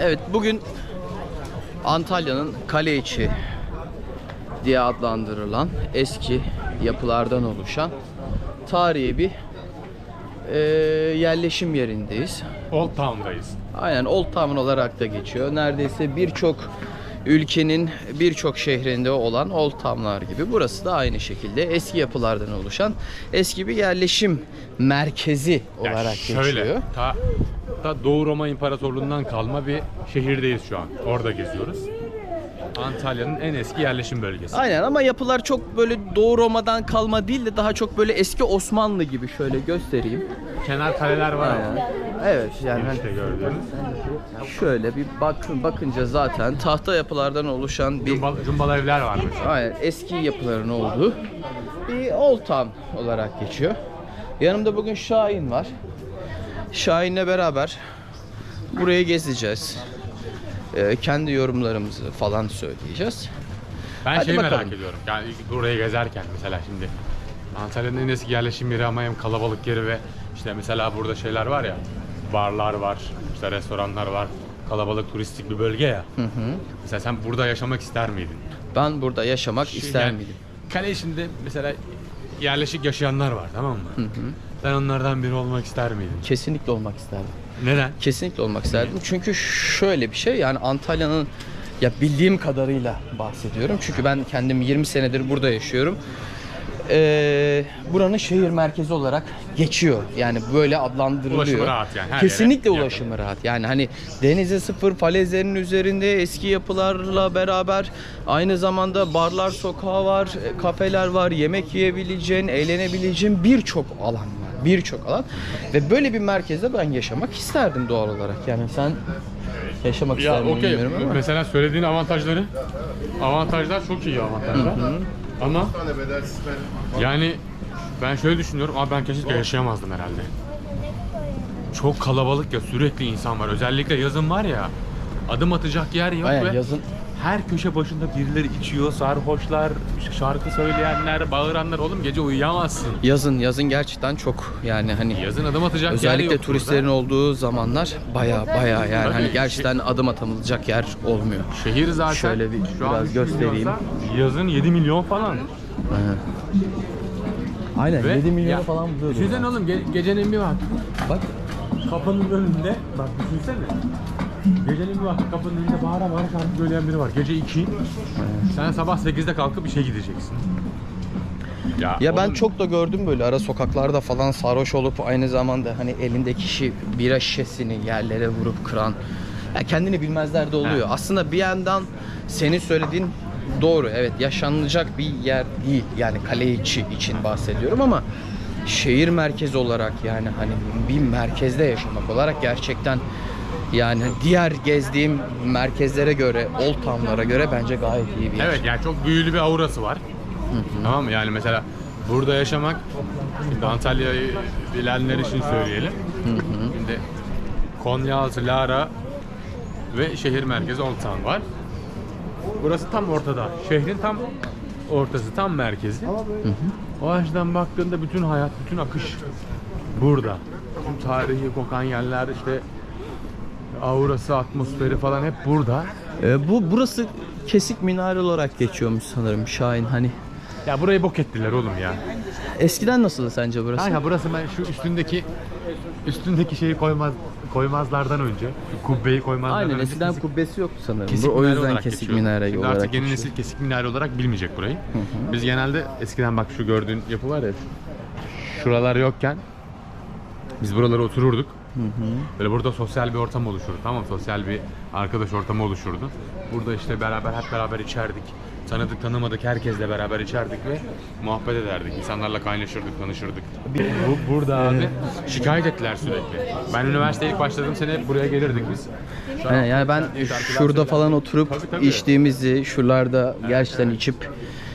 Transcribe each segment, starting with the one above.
Evet bugün Antalya'nın kale içi diye adlandırılan eski yapılardan oluşan tarihi bir eee, yerleşim yerindeyiz. Old Town'dayız. Aynen Old Town olarak da geçiyor. Neredeyse birçok ülkenin birçok şehrinde olan Old Town'lar gibi. Burası da aynı şekilde eski yapılardan oluşan eski bir yerleşim merkezi Ya olarak şöyle, geçiyor. Ta, ta Doğu Roma İmparatorluğu'ndan kalma bir şehirdeyiz şu an. Orada geziyoruz. Antalya'nın en eski yerleşim bölgesi. Aynen ama yapılar çok böyle Doğu Roma'dan kalma değil de daha çok böyle eski Osmanlı gibi şöyle göstereyim. Kenar kaleler var ama. Aynen. Evet yani hani İşte gördüğünüz. şöyle bir bakın bakınca zaten tahta yapılardan oluşan bir Cumbal, cumbal evler var mesela. aynen eski yapıların olduğu bir Old Town olarak geçiyor. Yanımda bugün Şahin var. Şahin'le beraber burayı gezeceğiz. Ee, kendi yorumlarımızı falan söyleyeceğiz. Ben Hadi şeyi merak bakalım. ediyorum. Yani burayı gezerken mesela şimdi Antalya'nın en eski yerleşim yeri ama hem kalabalık yeri ve işte mesela burada şeyler var ya barlar var, işte restoranlar var. Kalabalık turistik bir bölge ya. Mesela sen burada yaşamak ister miydin? Ben burada yaşamak ister Yani miydim? Kale içinde mesela yerleşik yaşayanlar var tamam mı? Sen onlardan biri olmak ister miydin? Kesinlikle olmak isterdim. Neden? Kesinlikle olmak isterdim. Çünkü şöyle bir şey yani Antalya'nın ya bildiğim kadarıyla bahsediyorum. Çünkü ben kendim 20 senedir burada yaşıyorum. Ee, buranın şehir merkezi olarak geçiyor. Yani böyle adlandırılıyor. Ulaşımı rahat yani, her Kesinlikle yere ulaşımı rahat. Yani hani denize sıfır falezlerin üzerinde eski yapılarla beraber aynı zamanda barlar sokağı var, e, kafeler var, yemek yiyebileceğin, eğlenebileceğin birçok alan var. Birçok alan. Ve böyle bir merkezde ben yaşamak isterdim doğal olarak. Yani sen yaşamak Ya ister miydin okey. bilmiyorum ama. Mesela söylediğin avantajları avantajlar çok iyi avantajlar. Ama yani ben şöyle düşünüyorum. Abi ben kesinlikle yaşayamazdım herhalde. Çok kalabalık ya sürekli insan var. Özellikle yazın var ya adım atacak yer yok Aynen, ve yazın her köşe başında birileri içiyor, sarhoşlar, şarkı söyleyenler, bağıranlar. Oğlum gece uyuyamazsın. yazın yazın gerçekten çok yani hani Yazın adım atacak yer Özellikle yok turistlerin burada. olduğu zamanlar baya baya yani Tabii, hani şey- gerçekten adım atılacak yer olmuyor. Şehir zaten Şöyle bir şu an biraz üç göstereyim. milyonsa Yazın 7 milyon falan. Aynen Ve 7 milyona ya, falan buluyordu. Düşünsene oğlum ge- gecenin bir vakti Bak kapının önünde bak düşünsene. Gecenin bir vakti kapının önünde bağıra bağıra şarkı söyleyen biri var. Gece 2. Sen sabah 8'de kalkıp işe gideceksin. ya ben oğlum, çok da gördüm böyle ara sokaklarda falan sarhoş olup aynı zamanda hani elindeki şişi bira şişesini yerlere vurup kıran. Ya kendini bilmezler de oluyor. He. Aslında bir yandan senin söylediğin doğru. Evet yaşanılacak bir yer değil. Yani kale içi için bahsediyorum ama şehir merkezi olarak yani hani bir merkezde yaşamak olarak gerçekten yani diğer gezdiğim merkezlere göre, old town'lara göre bence gayet iyi bir yer. Evet yani çok büyülü bir aurası var. Tamam mı? Yani mesela burada yaşamak şimdi Antalya'yı bilenler için söyleyelim. Şimdi Konyaaltı, Lara ve şehir merkezi Old Town var. Burası tam ortada. Şehrin tam ortası, tam merkezi. O açıdan baktığında bütün hayat, bütün akış burada. Tarihi kokan yerler işte aurası, atmosferi falan hep burada. Ee, bu burası kesik minare olarak geçiyormuş sanırım Şahin hani. Ya burayı bok ettiler oğlum ya. Eskiden nasıldı sence burası? Kanka burası ben şu üstündeki üstündeki şeyi koymaz koymazlardan önce, şu kubbeyi koymazlardan Aynen önce eskiden kesik- kubbesi yoktu sanırım. kesik Bu o minare yüzden olarak kesik geçiyor. minare Şimdi olarak artık yeni geçiyor. nesil kesik minare olarak bilmeyecek burayı. Biz genelde eskiden bak şu gördüğün yapı var ya şuralar yokken biz buralara otururduk. Böyle burada sosyal bir ortam oluşurdu tamam? Sosyal bir arkadaş ortamı oluşurdu. Burada işte beraber hep beraber içerdik. Tanıdık tanımadık herkesle beraber içerdik ve muhabbet ederdik. İnsanlarla kaynaşırdık, tanışırdık. Bu, burada abi şikayet ettiler sürekli. Ben üniversiteye ilk başladığım sene hep buraya gelirdik biz. Şu an Aynen, yani ben şurada falan oturup Tabii, tabii. içtiğimizi, şuralarda gerçekten içip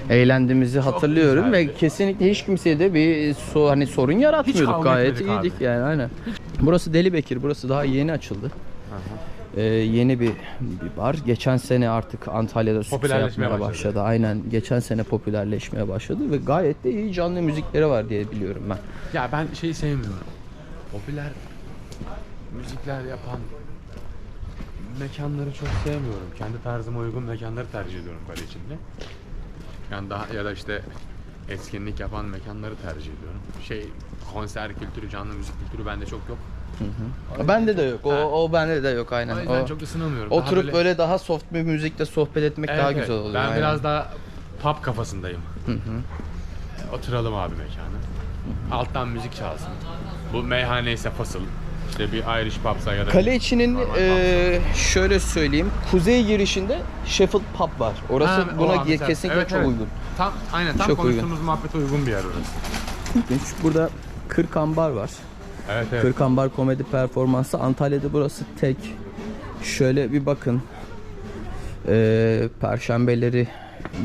eğlendiğimizi hatırlıyorum ve kesinlikle hiç kimseye de bir so hani sorun yaratmıyorduk. kavga Gayet etmedik iyiydik yani aynen. Burası Deli Bekir. Burası daha yeni açıldı. Ee, yeni bir, bir bar. Geçen sene artık Antalya'da sükse Popülerleşmeye yapmaya başladı. başladı. Aynen. Geçen sene popülerleşmeye başladı ve gayet de iyi canlı müzikleri var diye biliyorum ben. Ya ben şeyi sevmiyorum. Popüler müzikler yapan mekanları çok sevmiyorum. Kendi tarzıma uygun mekanları tercih ediyorum kale içinde. Yani daha ya da işte etkinlik yapan mekanları tercih ediyorum. Şey konser kültürü, canlı müzik kültürü bende çok yok. Bende de yok. O, Ha. o bende de yok aynen. O yüzden O- çok ısınamıyorum. Daha Oturup böyle... daha soft bir müzikle sohbet etmek Evet, daha evet. güzel oluyor. Ben aynen. biraz daha pub kafasındayım. Oturalım abi mekana. Alttan müzik çalsın. Bu meyhane ise fasıl. İşte bir Irish pub'sa ya da Kale içinin Normal eee, şöyle söyleyeyim. Kuzey girişinde Sheffield Pub var. Orası Ha, o buna abi kesinlikle evet, çok evet. uygun. Tam aynen tam Çok konuştuğumuz muhabbete uygun bir yer orası. Burada Kırk Ambar var. Evet evet. Kırk Ambar komedi performansı. Antalya'da burası tek. Şöyle bir bakın. Eee Perşembeleri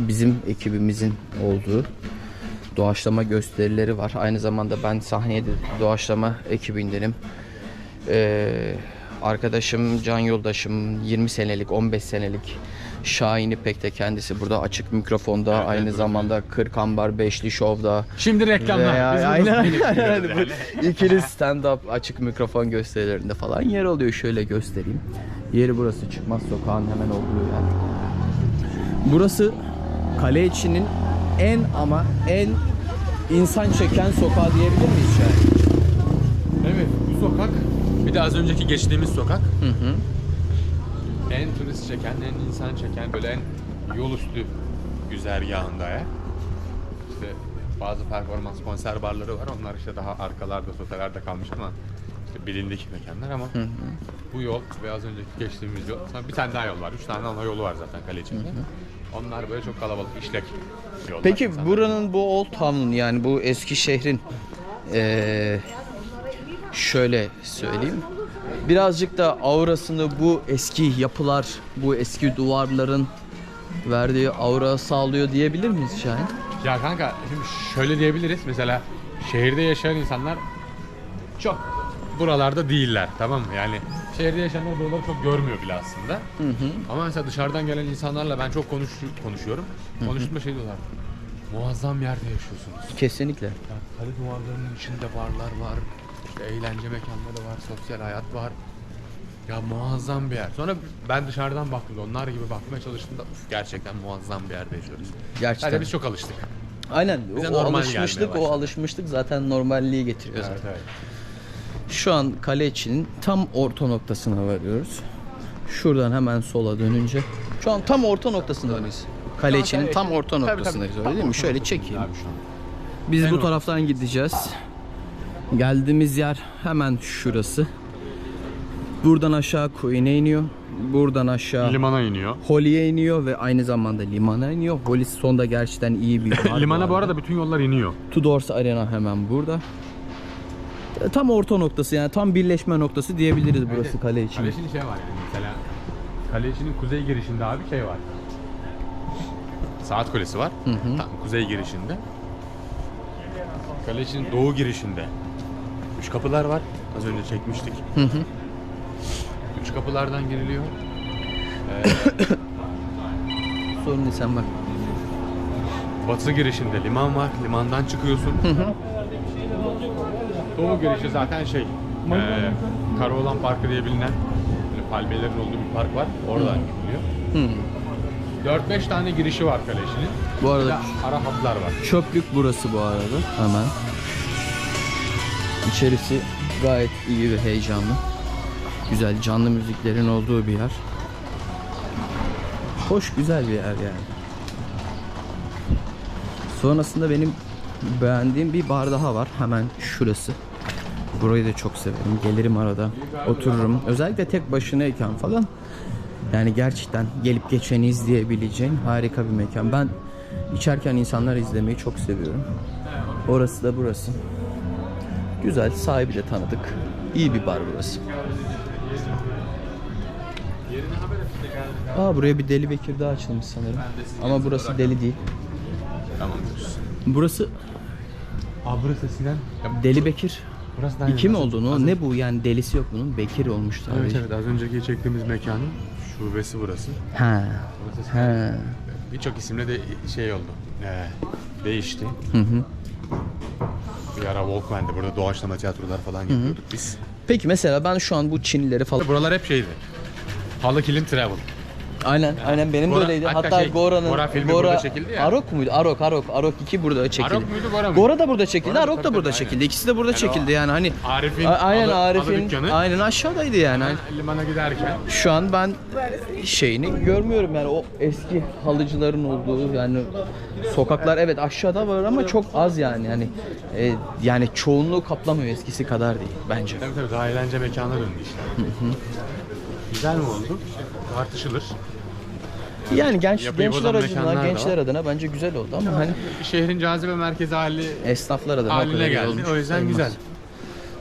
bizim ekibimizin olduğu doğaçlama gösterileri var. Aynı zamanda ben sahneye doğaçlama ekibindenim. Ee, arkadaşım, can yoldaşım 20 senelik, 15 senelik Şahin İpek de kendisi burada açık mikrofonda Evet, aynı evet, zamanda Kırk Ambar Beşli Şov'da Şimdi reklamlar. veya Biz bunu aynen bilip aynen gidiyoruz aynen. yani. Bu ikili stand up açık mikrofon gösterilerinde falan yer alıyor şöyle göstereyim. Yeri burası Çıkmaz Sokağın hemen olduğu yer. Burası kale içinin en ama en insan çeken sokağı diyebilir miyiz yani? Evet bu sokak bir de az önceki geçtiğimiz sokak Hı hı. En turist çeken, en insan çeken böyle en yol üstü güzergahında ya. İşte bazı performans konser barları var. Onlar işte daha arkalarda, sotelerde kalmış ama işte bilindik mekanlar ama bu yol ve az önceki geçtiğimiz yol. Sonra bir tane daha yol var. Üç tane ana yolu var zaten kale içinde. Onlar böyle çok kalabalık, işlek yollar. Peki İnsanlar- buranın bu Old Town'un yani bu eski şehrin eee, şöyle söyleyeyim. Birazcık da aurasını bu eski yapılar, bu eski duvarların verdiği aura sağlıyor diyebilir miyiz Şahin? Ya kanka şimdi şöyle diyebiliriz. Mesela şehirde yaşayan insanlar çok buralarda değiller tamam mı? Yani şehirde yaşayanlar buraları çok görmüyor bile aslında. Ama mesela dışarıdan gelen insanlarla ben çok konuş konuşuyorum. Konuştuğumda şey diyorlar. Muazzam yerde yaşıyorsunuz. Kesinlikle. Ya kale duvarlarının içinde barlar var. İşte eğlence mekanları var, sosyal hayat var. Ya muazzam bir yer. Sonra ben dışarıdan baktığımda onlar gibi bakmaya çalıştığımda uf, gerçekten muazzam bir yerde yaşıyoruz. Gerçekten. Sadece biz çok alıştık. Aynen. Bize o normal alışmışlık, o alışmışlık zaten normalliği getiriyor zaten. Evet. Şu an kale içinin tam orta noktasına varıyoruz. Şuradan hemen sola dönünce. Şu an tam orta noktasında mıyız? Kale içinin tam orta noktasındayız öyle değil mi? Şöyle çekeyim. Biz bu taraftan gideceğiz. Geldiğimiz yer hemen şurası. Buradan aşağı Queen'e iniyor. Buradan aşağı Limana iniyor. Holly'e iniyor ve aynı zamanda limana iniyor. Holly sonda gerçekten iyi bir bar Limana bu arada. bütün yollar iniyor. Tudors Arena hemen burada. Tam orta noktası yani tam birleşme noktası diyebiliriz burası kale için. Kale içinin şey var yani mesela kale içinin kuzey girişinde abi şey var. Saat kulesi var. Tam kuzey girişinde. Kale içinin doğu girişinde. Üç kapılar var. Az önce çekmiştik. Üç kapılardan giriliyor. Sorun değil sen bak. Batı girişinde liman var. Limandan çıkıyorsun. Doğu girişi zaten şey. E, Karaoğlan Parkı diye bilinen böyle palmiyelerin olduğu bir park var. Oradan giriliyor. 4-5 tane girişi var kaleşinin. Bu Bir de arada ara hatlar var. çöplük burası bu arada hemen. İçerisi gayet iyi ve heyecanlı. Güzel canlı müziklerin olduğu bir yer. Hoş güzel bir yer yani. Sonrasında benim beğendiğim bir bar daha var. Hemen şurası. Burayı da çok severim. Gelirim arada. Otururum. Özellikle tek başınayken falan. Yani gerçekten gelip geçeni izleyebileceğin harika bir mekan. Ben içerken insanları izlemeyi çok seviyorum. Orası da burası. Güzel, sahibi de tanıdık. İyi bir bar burası. Aa buraya bir Deli Bekir daha açılmış sanırım. Ama burası deli değil. Tamam diyoruz. Burası Aa burası eskiden. Deli Bekir. burası da İki mi olduğunu? az- Ne bu yani delisi yok bunun. Bekir olmuş Evet sadece. evet az önceki çektiğimiz mekanın şubesi burası. Ha. Burası Ha. Birçok isimle de şey oldu. Ee, değişti. Hı hı. Bir ara Walkman'de burada doğaçlama tiyatrolar falan yapıyorduk biz. Peki mesela ben şu an bu Çinlileri falan Buralar hep şeydi. Halı Kilim Travel. Aynen, aynen benim de Gora- öyleydi. hatta Hatta şey, Gora'nın Gora filmi burada çekildi ya. Arok muydu? Arok, Arok, Arok 2 burada çekildi. Arok muydu, Gora mıydı? Gora da burada çekildi, Gora, Arok da burada aynen. çekildi. İkisi de burada Yani çekildi yani hani. Arif'in aynen Arif'in aynen aşağıdaydı yani. Ben limana giderken Şu an ben şeyini görmüyorum yani o eski halıcıların olduğu yani sokaklar evet aşağıda var ama çok az yani yani e, yani çoğunluğu kaplamıyor eskisi kadar değil bence. tabii tabii daha eğlence mekanına döndü işte. Güzel mi oldu? Tartışılır. Yani genç Yapıyı gençler bozan adına da gençler var. adına bence güzel oldu ama hani Şehrin cazibe merkezi hali esnaflar adına o haline kadar iyi geldi. olmuş O yüzden olmaz. güzel.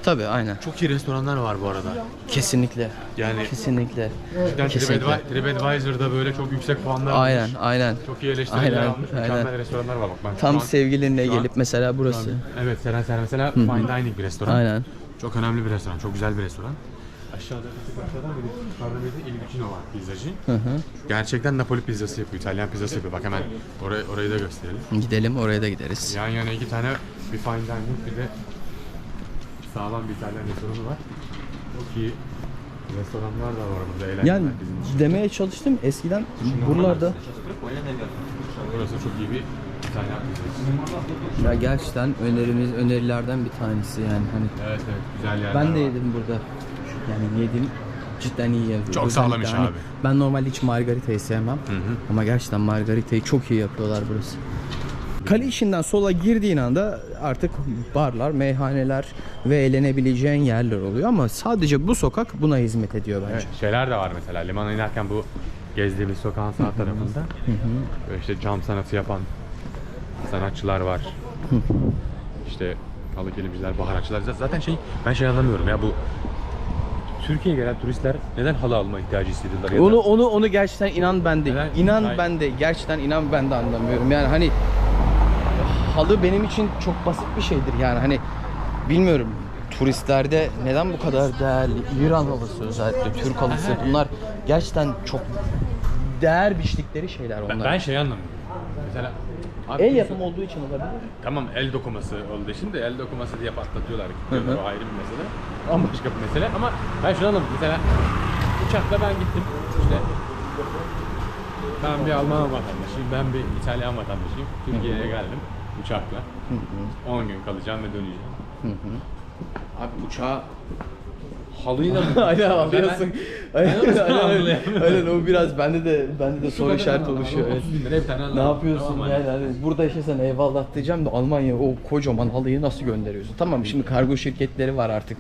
Tabii aynen. Çok iyi restoranlar var bu arada. Kesinlikle. Yani Kesinlikle. cidden Kesinlikle. TripAdvi- TripAdvisor'da böyle çok yüksek puanlar almış. Aynen, aynen. Çok iyi eleştiriler Aynen, almış. aynen. Mükemmel restoranlar var bak. Ben şu Tam an- sevgilinle şu an- gelip mesela burası. Evet Seren Seren mesela fine dining bir restoran. Aynen. Çok önemli bir restoran. Çok güzel bir restoran. Aşağıda tık aşağıdan bir de yukarıda bir de Il Vicino var pizzacı. Hı hı. Gerçekten Napoli pizzası yapıyor, İtalyan pizzası yapıyor. Bak hemen orayı, orayı da gösterelim. Gidelim oraya da gideriz. Yan yana iki tane bir fine dining bir de sağlam bir İtalyan restoranı var. Çok iyi restoranlar da var burada eğlence Yani merkezinin içinde. demeye çalıştım eskiden buralarda Burası çok iyi bir İtalyan pizzası. ya gerçekten önerimiz önerilerden bir tanesi yani hani Evet evet güzel yerler ben de var. yedim burada. Yani yedim cidden iyi yapıyor. Çok Özellikle sağlam iş hani abi. Ben normalde hiç margaritayı sevmem. Ama gerçekten margaritayı çok iyi yapıyorlar burası. Kale işinden sola girdiğin anda artık barlar, meyhaneler ve eğlenebileceğin yerler oluyor ama sadece bu sokak buna hizmet ediyor bence. Evet, şeyler de var mesela limana inerken bu gezdiğimiz sokağın sağ tarafında böyle işte cam sanatı yapan sanatçılar var. işte halı kelimciler, baharatçılar. Zaten şey ben şey anlamıyorum ya bu Türkiye'ye gelen turistler neden halı alma ihtiyacı hissediyorlar ya da- Onu onu onu gerçekten inan ben de Neden? inan Hayır. ben de gerçekten inan ben de anlamıyorum. Yani hani halı benim için çok basit bir şeydir yani hani bilmiyorum turistlerde neden bu kadar değerli İran halısı özellikle Türk halısı bunlar gerçekten çok değer biçtikleri şeyler ben, onlar. ben şey anlamıyorum. Mesela abi El yapımı olduğu için olabilir. Tamam el dokuması olduğu için de el dokuması diye patlatıyorlar. Diyorlar, hı. o ayrı bir mesele. Ama başka bir mesele. Ama ben şunu anlamadım. Mesela uçakla ben gittim. İşte ben bir Alman vatandaşıyım, ben bir İtalyan vatandaşıyım. Türkiye'ye geldim uçakla. 10 gün kalacağım ve döneceğim. Abi uçağa halıyla mı? aynen anlıyorsun. Aynen, Ben onu aynen, anlayamıyorum. aynen o biraz bende de bende de soru işareti oluşuyor. Evet. 30 bin lira bir tane Ne yapıyorsun yani hani burada yaşasan eyvallah diyeceğim de Almanya o kocaman halıyı nasıl gönderiyorsun? Tamam şimdi kargo şirketleri var artık.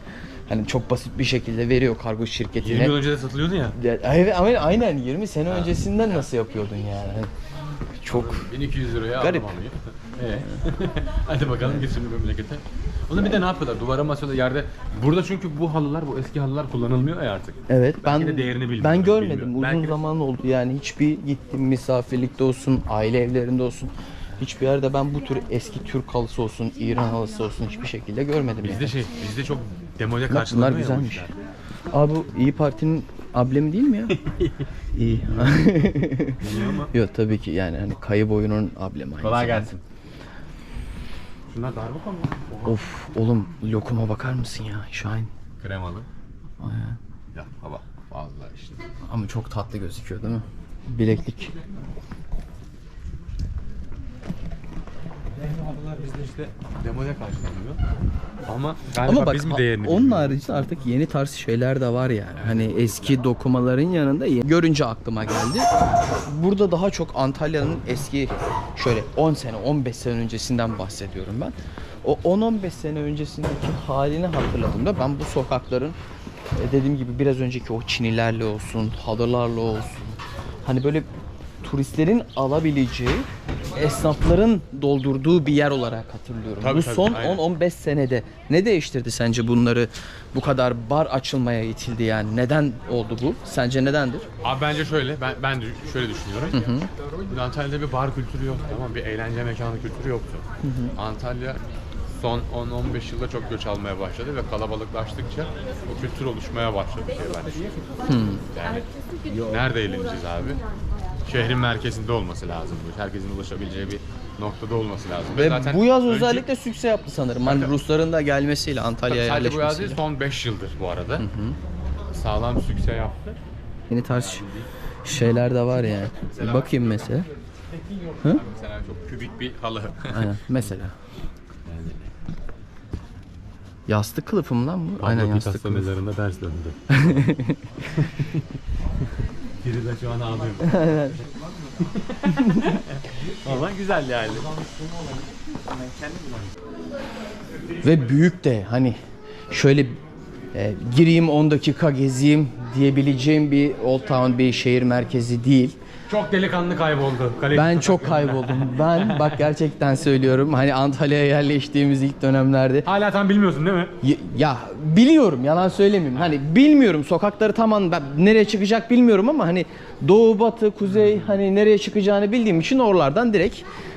Hani çok basit bir şekilde veriyor kargo 20 şirketine. yıl önce de satılıyordu ya. Ya, evet ama aynen 20 sene öncesinden nasıl yapıyordun yani? Hani Çok 1200 liraya Garip. aldım halıyı. Ee? Hadi bakalım git şimdi memlekete. Onu bir de ne yapıyorlar? Duvara masıyorlar yerde. Burada çünkü bu halılar, bu eski halılar kullanılmıyor ya artık. Evet Belki ben de değerini bilmiyorum, ben görmedim. bilmiyorum. Uzun Belki zaman oldu yani hiçbir gittim misafirlikte olsun, aile evlerinde olsun. Hiçbir yerde ben bu tür eski Türk halısı olsun, İran halısı olsun hiçbir şekilde görmedim yani. Bizde şey, bizde çok demode karşılanıyor bunlar güzelmiş. Abi bu İyi Parti'nin ablemi değil mi ya? İyi. Yok tabii ki yani hani kayı boyunun ablemi. Kolay gelsin. Şunlar darbuka mı? Of oğlum lokuma bakar mısın ya Şahin? Kremalı. Aynen. Ya hava. Vallahi işte. Ama çok tatlı gözüküyor değil mi? Bileklik. Halılar bizde işte demode karşılanıyor. Ama galiba Ama bak biz mi değerini onun bilmiyoruz? haricinde artık yeni tarz şeyler de var yani. Hani eski dokumaların yanında yeni- görünce aklıma geldi. Burada daha çok Antalya'nın eski şöyle 10 sene 15 sene öncesinden bahsediyorum ben. O 10-15 sene öncesindeki halini hatırladığımda ben bu sokakların e, dediğim gibi biraz önceki o çinilerle olsun, halılarla olsun. Hani böyle turistlerin alabileceği esnafların doldurduğu bir yer olarak hatırlıyorum. Tabii, bu tabii, son aynen. 10-15 senede ne değiştirdi sence bunları bu kadar bar açılmaya itildi yani? Neden oldu bu? Sence nedendir? Abi bence şöyle, ben ben şöyle düşünüyorum. Hı Antalya'da bir bar kültürü yoktu ama bir eğlence mekanı kültürü yoktu. Antalya son 10-15 yılda çok göç almaya başladı ve kalabalıklaştıkça o kültür oluşmaya başladı diye ben düşünüyorum. Yani nerede eğleneceğiz abi? Şehrin merkezinde olması lazım bu. Herkesin ulaşabileceği bir noktada olması lazım. Ve zaten bu yaz önce- özellikle sükse yaptı sanırım. Hani Rusların da gelmesiyle Antalya'ya Sadece bu yaz değil, yerleşmesiyle. son 5 yıldır bu arada. Sağlam sükse yaptı. Yeni tarz şeyler de var yani. Bir bakayım mesela. Mesela çok kübik bir halı. Aynen mesela. Yastık kılıfı mı lan bu? Aynen yastık kılıfı. mezarında ters döndü. Biri de şu an ağlıyor. Valla güzel yani. Ve büyük de hani şöyle e, gireyim 10 dakika gezeyim diyebileceğim bir Old Town bir şehir merkezi değil. Çok delikanlı kayboldu. Kale Ben çok kayboldum. Ben bak gerçekten söylüyorum. Hani Antalya'ya yerleştiğimiz ilk dönemlerde Hala tam bilmiyorsun değil mi? Y- Ya biliyorum yalan söylemeyeyim. Hani bilmiyorum sokakları tamam ben nereye çıkacak bilmiyorum ama hani doğu batı kuzey hani nereye çıkacağını bildiğim için oralardan direkt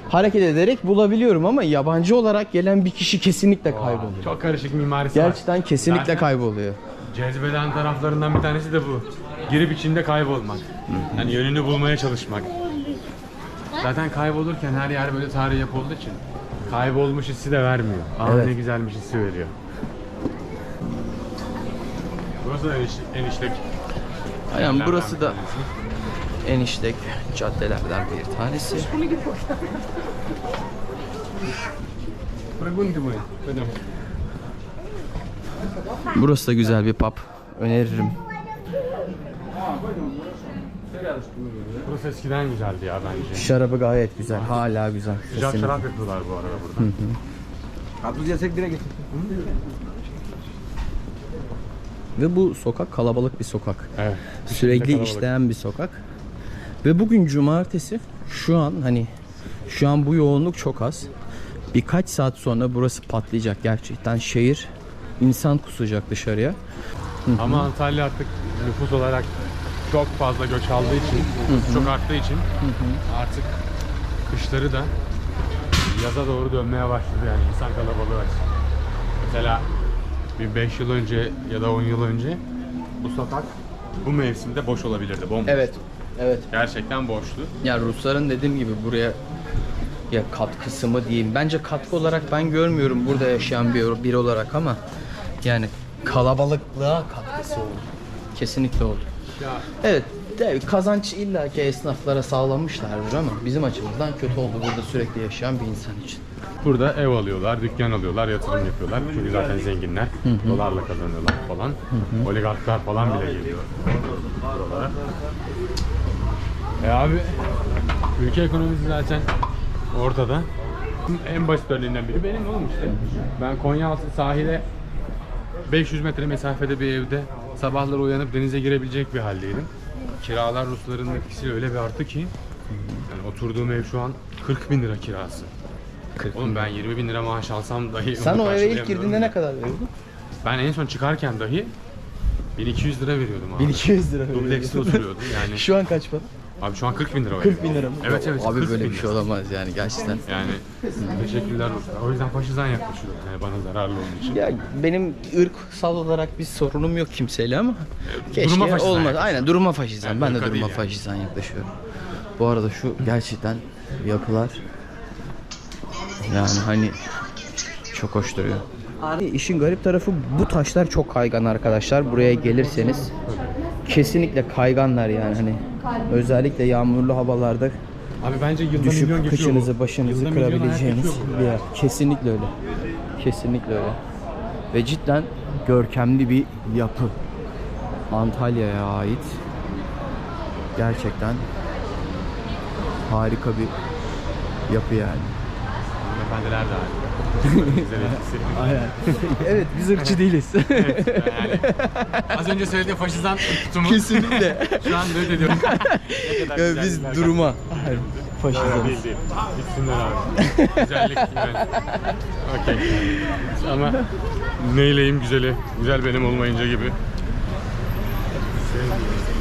hareket ederek bulabiliyorum ama yabancı olarak gelen bir kişi kesinlikle kayboluyor. Çok karışık mimarisi var. Gerçekten kesinlikle Zaten kayboluyor. Cezbeden taraflarından bir tanesi de bu. Girip içinde kaybolmak. Yani yönünü bulmaya çalışmak. Zaten kaybolurken her yer böyle tarih yapı olduğu için kaybolmuş hissi de vermiyor. Aa Evet. ne güzelmiş hissi veriyor. Burası da en, iş, en işlek. Aynen burası da tanesi. en işlek caddelerden bir tanesi. Burası da güzel bir pub. Öneririm. Burası eskiden güzeldi ya bence. Şarabı gayet güzel. Hala güzel. Sıcak Kesinlikle. şarap yapıyorlar bu arada burada. Karpuz yesek direkt getir. Ve bu sokak kalabalık bir sokak. Evet. Sürekli kalabalık. işleyen bir sokak. Ve bugün cumartesi şu an hani şu an bu yoğunluk çok az. Birkaç saat sonra burası patlayacak gerçekten. Şehir insan kusacak dışarıya. Ama Antalya artık nüfus olarak çok fazla göç aldığı için, çok arttığı için artık kışları da yaza doğru dönmeye başladı yani insan kalabalığı var. Mesela bir 5 yıl önce ya da 10 yıl önce bu sokak bu mevsimde boş olabilirdi, bomboş. Evet. Evet. Gerçekten boştu. Ya Rusların dediğim gibi buraya ya katkısı mı diyeyim. Bence katkı olarak ben görmüyorum burada yaşayan bir biri olarak ama yani kalabalıklığa katkısı oldu. Kesinlikle oldu. Ya Evet, de, kazanç illaki esnaflara sağlamışlardır ama bizim açımızdan kötü oldu burada sürekli yaşayan bir insan için. Burada ev alıyorlar, dükkan alıyorlar, yatırım yapıyorlar. Çünkü zaten zenginler. Dolarla kazanıyorlar falan. Oligarklar falan bile geliyor buralara. E abi, ülke ekonomisi zaten ortada. En basit örneğinden biri benim oğlum işte. Ben Konyaaltı sahile 500 metre mesafede bir evde sabahları uyanıp denize girebilecek bir haldeydim. Kiralar Rusların etkisiyle öyle bir arttı ki yani oturduğum ev şu an 40 bin lira kirası. 40 Oğlum ben 20 bin lira maaş alsam dahi Sen onu o eve ilk girdiğinde ya. ne kadar veriyordun? Ben en son çıkarken dahi 1200 lira veriyordum abi. 1200 lira Dublekste oturuyordum yani. Şu an kaç para? Abi şu an 40 bin lira var. 40 bin lira mı? Evet evet. Abi 40 böyle bir şey olamaz yani gerçekten. Yani teşekkürler. O yüzden faşizan yaklaşıyorum yani bana zararlı olduğu için. Ya benim ırksal olarak bir sorunum yok kimseyle ama keşke duruma faşizan olmaz. Aynen duruma faşizan. Yani ben de duruma yani. faşizan yaklaşıyorum. Bu arada şu gerçekten yapılar yani hani çok hoş duruyor. İşin garip tarafı bu taşlar çok kaygan arkadaşlar. Buraya gelirseniz kesinlikle kayganlar yani hani özellikle yağmurlu havalarda Abi bence yılda milyon düşüp geçiyor bu. kıçınızı başınızı Yılda milyon ayak kırabileceğiniz geçiyor bir yer. Kesinlikle öyle. Kesinlikle öyle. Ve cidden görkemli bir yapı. Antalya'ya ait. Gerçekten harika bir yapı yani. Efendiler de harika. Aynen. evet biz ırkçı değiliz. Yani az önce söylediğim faşizan tutumu Kesinlikle. şu an böyle ediyorum. Evet, biz duruma. Faşizanız. Değil değil. Gitsinler abi. Güzellik. Okey. Ama neyleyim güzeli. Güzel benim olmayınca gibi. Sevmiyorum.